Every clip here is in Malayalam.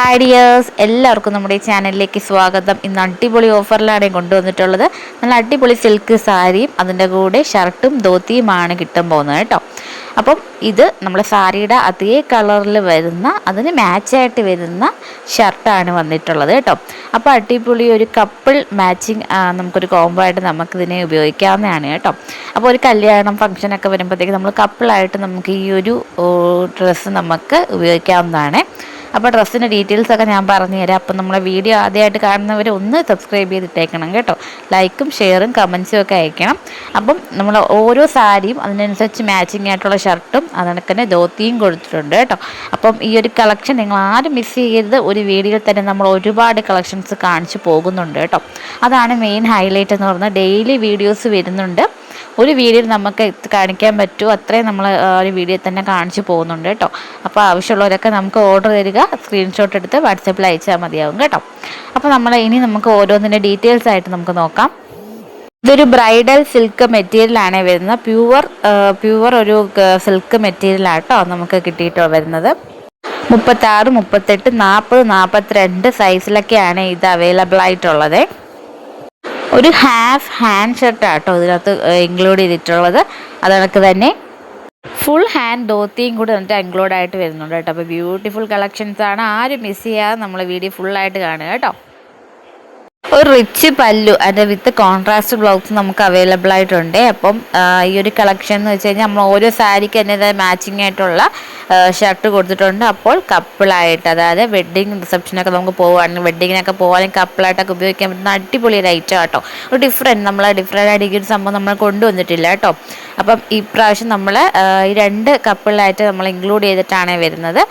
ഹായ് ഡിയേഴ്സ് എല്ലാവർക്കും നമ്മുടെ ചാനലിലേക്ക് സ്വാഗതം. ഇന്ന് അടിപൊളി ഓഫറിലാണ് കൊണ്ടുവന്നിട്ടുള്ളത്. നല്ല അടിപൊളി സിൽക്ക് സാരിയും അതിന്റെ കൂടെ ഷർട്ടും ധോത്തിയുമാണ് കിട്ടാൻ പോകുന്നത് കേട്ടോ. അപ്പം ഇത് നമ്മുടെ സാരിയുടെ അതേ കളറിൽ വരുന്ന അതിന് മാച്ചായിട്ട് വരുന്ന ഷർട്ടാണ് വന്നിട്ടുള്ളത് കേട്ടോ. അപ്പോൾ അടിപൊളി ഒരു കപ്പിൾ മാച്ചിങ് നമുക്കൊരു കോംബോ ആയിട്ട് നമുക്കിതിനെ ഉപയോഗിക്കാവുന്നതാണ് കേട്ടോ. അപ്പോൾ ഒരു കല്യാണം ഫംഗ്ഷനൊക്കെ വരുമ്പോഴത്തേക്ക് നമ്മൾ കപ്പിളായിട്ട് നമുക്ക് ഈ ഒരു ഡ്രസ്സ് നമുക്ക് ഉപയോഗിക്കാവുന്നതാണ്. അപ്പോൾ ഡ്രസ്സിന്റെ ഡീറ്റെയിൽസൊക്കെ ഞാൻ പറഞ്ഞു തരാം. അപ്പം നമ്മളെ വീഡിയോ ആദ്യമായിട്ട് കാണുന്നവർ ഒന്ന് സബ്സ്ക്രൈബ് ചെയ്തിട്ടേക്കണം കേട്ടോ. ലൈക്കും ഷെയറും കമൻസും ഒക്കെ അയക്കണം. അപ്പം നമ്മൾ ഓരോ സാരിയും അതിനനുസരിച്ച് മാച്ചിങ് ആയിട്ടുള്ള ഷർട്ടും അതിനൊക്കെ ധോത്തിയും കൊടുത്തിട്ടുണ്ട് കേട്ടോ. അപ്പം ഈ ഒരു കളക്ഷൻ നിങ്ങൾ ആരും മിസ് ചെയ്യരുത്. ഒരു വീഡിയോയിൽ തന്നെ നമ്മൾ ഒരുപാട് കളക്ഷൻസ് കാണിച്ചു പോകുന്നുണ്ട് കേട്ടോ. അതാണ് മെയിൻ ഹൈലൈറ്റ് എന്ന് പറഞ്ഞാൽ ഡെയിലി വീഡിയോസ് വരുന്നുണ്ട്. ഒരു വീഡിയോ നമുക്ക് കാണിക്കാൻ പറ്റുമോ അത്രയും നമ്മൾ ഒരു വീഡിയോ തന്നെ കാണിച്ചു പോകുന്നുണ്ട് കേട്ടോ. അപ്പോൾ ആവശ്യമുള്ളവരൊക്കെ നമുക്ക് ഓർഡർ തരിക. സ്ക്രീൻഷോട്ട് എടുത്ത് വാട്സപ്പിൽ അയച്ചാൽ മതിയാവും കേട്ടോ. അപ്പോൾ നമ്മൾ ഇനി നമുക്ക് ഓരോന്നിന്റെ ഡീറ്റെയിൽസ് ആയിട്ട് നമുക്ക് നോക്കാം. ഇതൊരു ബ്രൈഡൽ സിൽക്ക് മെറ്റീരിയലാണ് വരുന്നത്. പ്യുവർ പ്യുവർ ഒരു സിൽക്ക് മെറ്റീരിയലാട്ടോ നമുക്ക് കിട്ടിയിട്ട് വരുന്നത്. മുപ്പത്താറ് മുപ്പത്തെട്ട് നാൽപ്പത് നാൽപ്പത്തിരണ്ട് സൈസിലൊക്കെയാണ് ഇത് അവൈലബിൾ ആയിട്ടുള്ളത്. ഒരു ഹാഫ് ഹാൻഡ് ഷർട്ട് ആട്ടോ ഇതിനകത്ത് ഇൻക്ലൂഡ് ചെയ്തിട്ടുള്ളത്. അതണക്ക് തന്നെ ഫുൾ ഹാൻഡ് ധോത്തിയും കൂടി എന്നിട്ട് ഇൻക്ലൂഡ് ആയിട്ട് വരുന്നുണ്ട് കേട്ടോ. അപ്പോൾ ബ്യൂട്ടിഫുൾ കളക്ഷൻസ് ആണ്. ആരും മിസ് ചെയ്യാതെ നമ്മൾ വീഡിയോ ഫുള്ളായിട്ട് കാണുക കേട്ടോ. ഒരു റിച്ച് പല്ലു അതിന്റെ വിത്ത് കോൺട്രാസ്റ്റ് ബ്ലൗസ് നമുക്ക് അവൈലബിൾ ആയിട്ടുണ്ട്. അപ്പം ഈ ഒരു കളക്ഷൻ എന്ന് വെച്ച് കഴിഞ്ഞാൽ നമ്മൾ ഓരോ സാരിക്ക് അതിന്റെതായ മാച്ചിങ് ആയിട്ടുള്ള ഷർട്ട് കൊടുത്തിട്ടുണ്ട്. അപ്പോൾ കപ്പിളായിട്ട് അതായത് വെഡ്ഡിങ് റിസപ്ഷനൊക്കെ നമുക്ക് പോകുകയാണെങ്കിൽ വെഡ്ഡിങ്ങിനൊക്കെ പോകാനും കപ്പിളായിട്ടൊക്കെ ഉപയോഗിക്കാൻ പറ്റുന്ന അടിപൊളി ഒരു ഐറ്റം കേട്ടോ ഒരു ഡിഫറെന്റ് നമ്മൾ ഡിഫറെന്റ് ആയിട്ട് ഈ ഒരു സംഭവം നമ്മൾ കൊണ്ടുവന്നിട്ടില്ല കേട്ടോ. അപ്പം ഇപ്രാവശ്യം നമ്മൾ ഈ രണ്ട് കപ്പിളായിട്ട് നമ്മൾ ഇൻക്ലൂഡ് ചെയ്തിട്ടാണ് വരുന്നത്.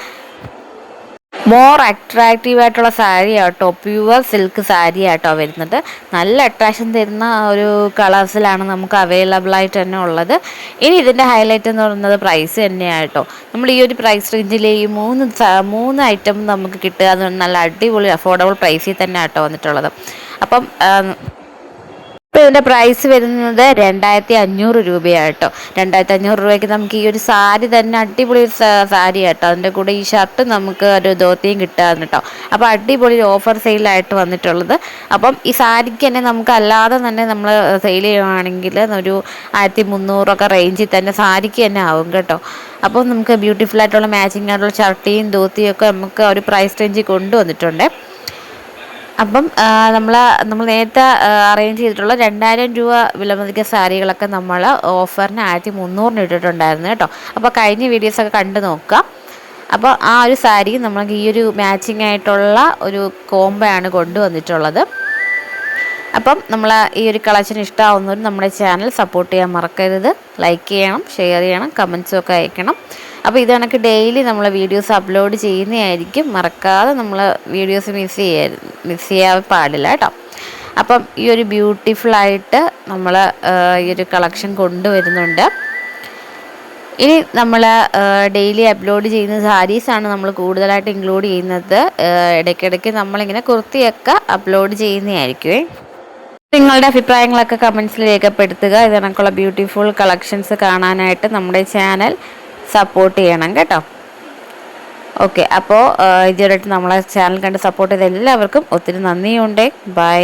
മോർ അട്രാക്റ്റീവ് ആയിട്ടുള്ള സാരി ആട്ടോ. പ്യുവർ സിൽക്ക് സാരി ആട്ടോ വരുന്നത്. നല്ല അട്രാക്ഷൻ തരുന്ന ഒരു കളേഴ്സിലാണ് നമുക്ക് അവൈലബിൾ ആയിട്ട് തന്നെ ഉള്ളത്. ഇനി ഇതിന്റെ ഹൈലൈറ്റ് എന്ന് പറയുന്നത് പ്രൈസ് തന്നെയാട്ടോ. നമ്മൾ ഈ ഒരു പ്രൈസ് റേഞ്ചിൽ ഈ മൂന്ന് മൂന്ന് ഐറ്റം നമുക്ക് കിട്ടുക നല്ല അടിപൊളി അഫോർഡബിൾ പ്രൈസിൽ തന്നെ ആട്ടോ വന്നിട്ടുള്ളത്. അപ്പം ഇപ്പോൾ ഇതിന്റെ പ്രൈസ് വരുന്നത് രണ്ടായിരത്തി അഞ്ഞൂറ് രൂപയാട്ടോ. രണ്ടായിരത്തി അഞ്ഞൂറ് രൂപയ്ക്ക് നമുക്ക് ഈ ഒരു സാരി തന്നെ അടിപൊളി ഒരു സാരി കേട്ടോ അതിന്റെ കൂടെ ഈ ഷർട്ട് നമുക്ക് ഒരു ധോത്തിയും കിട്ടാന്ന് കേട്ടോ അപ്പോൾ അടിപൊളി ഓഫർ സെയിലായിട്ട് വന്നിട്ടുള്ളത്. അപ്പം ഈ സാരിക്ക് തന്നെ നമുക്ക് അല്ലാതെ തന്നെ നമ്മൾ സെയിൽ ചെയ്യുകയാണെങ്കിൽ ഒരു ആയിരത്തി മുന്നൂറൊക്കെ റേഞ്ചിൽ തന്നെ സാരിക്ക് തന്നെ ആവും കേട്ടോ. അപ്പോൾ നമുക്ക് ബ്യൂട്ടിഫുൾ ആയിട്ടുള്ള മാച്ചിങ് ആയിട്ടുള്ള ഷർട്ടിയും ധോത്തിയും ഒക്കെ നമുക്ക് ഒരു പ്രൈസ് റേഞ്ചിൽ കൊണ്ടുവന്നിട്ടുണ്ട്. അപ്പം നമ്മൾ നമ്മൾ നേരത്തെ അറേഞ്ച് ചെയ്തിട്ടുള്ള രണ്ടായിരം രൂപ വിലമതിക്ക സാരികളൊക്കെ നമ്മൾ ഓഫറിന് ആയിരത്തി മുന്നൂറിന് ഇട്ടിട്ടുണ്ടായിരുന്നു കേട്ടോ. അപ്പോൾ കഴിഞ്ഞ വീഡിയോസൊക്കെ കണ്ടു നോക്കാം. അപ്പോൾ ആ ഒരു സാരി നമ്മൾക്ക് ഈ ഒരു മാച്ചിങ് ആയിട്ടുള്ള ഒരു കോംബോ ആണ് കൊണ്ടുവന്നിട്ടുള്ളത്. അപ്പം നമ്മൾ ഈ ഒരു കളക്ഷൻ ഇഷ്ടമാവുന്നവരും നമ്മുടെ ചാനൽ സപ്പോർട്ട് ചെയ്യാൻ മറക്കരുത്. ലൈക്ക് ചെയ്യണം ഷെയർ ചെയ്യണം കമൻസും ഒക്കെ അയക്കണം. അപ്പോൾ ഇത് കണക്ക് ഡെയിലി നമ്മൾ വീഡിയോസ് അപ്ലോഡ് ചെയ്യുന്നതായിരിക്കും. മറക്കാതെ നമ്മൾ വീഡിയോസ് മിസ് ചെയ്യാ മിസ് ചെയ്യാൻ പാടില്ല കേട്ടോ. അപ്പം ഈ ഒരു ബ്യൂട്ടിഫുള്ളായിട്ട് നമ്മൾ ഈ ഒരു കളക്ഷൻ കൊണ്ടുവരുന്നുണ്ട്. ഇനി നമ്മൾ ഡെയിലി അപ്ലോഡ് ചെയ്യുന്ന സാരീസാണ് നമ്മൾ കൂടുതലായിട്ട് ഇൻക്ലൂഡ് ചെയ്യുന്നത്. ഇടയ്ക്കിടയ്ക്ക് നമ്മളിങ്ങനെ കുർത്തിയൊക്കെ അപ്ലോഡ് ചെയ്യുന്നതായിരിക്കുമേ നിങ്ങളുടെ അഭിപ്രായങ്ങളൊക്കെ കമൻസിൽ രേഖപ്പെടുത്തുക. ഇതിനൊക്കെയുള്ള ബ്യൂട്ടിഫുൾ കളക്ഷൻസ് കാണാനായിട്ട് നമ്മുടെ ചാനൽ സപ്പോർട്ട് ചെയ്യണം കേട്ടോ. ഓക്കെ അപ്പോൾ ഇതുവരെയായിട്ട് നമ്മളെ ചാനൽ കണ്ട് സപ്പോർട്ട് ചെയ്ത എല്ലാവർക്കും ഒത്തിരി നന്ദിയുണ്ട്. ബൈ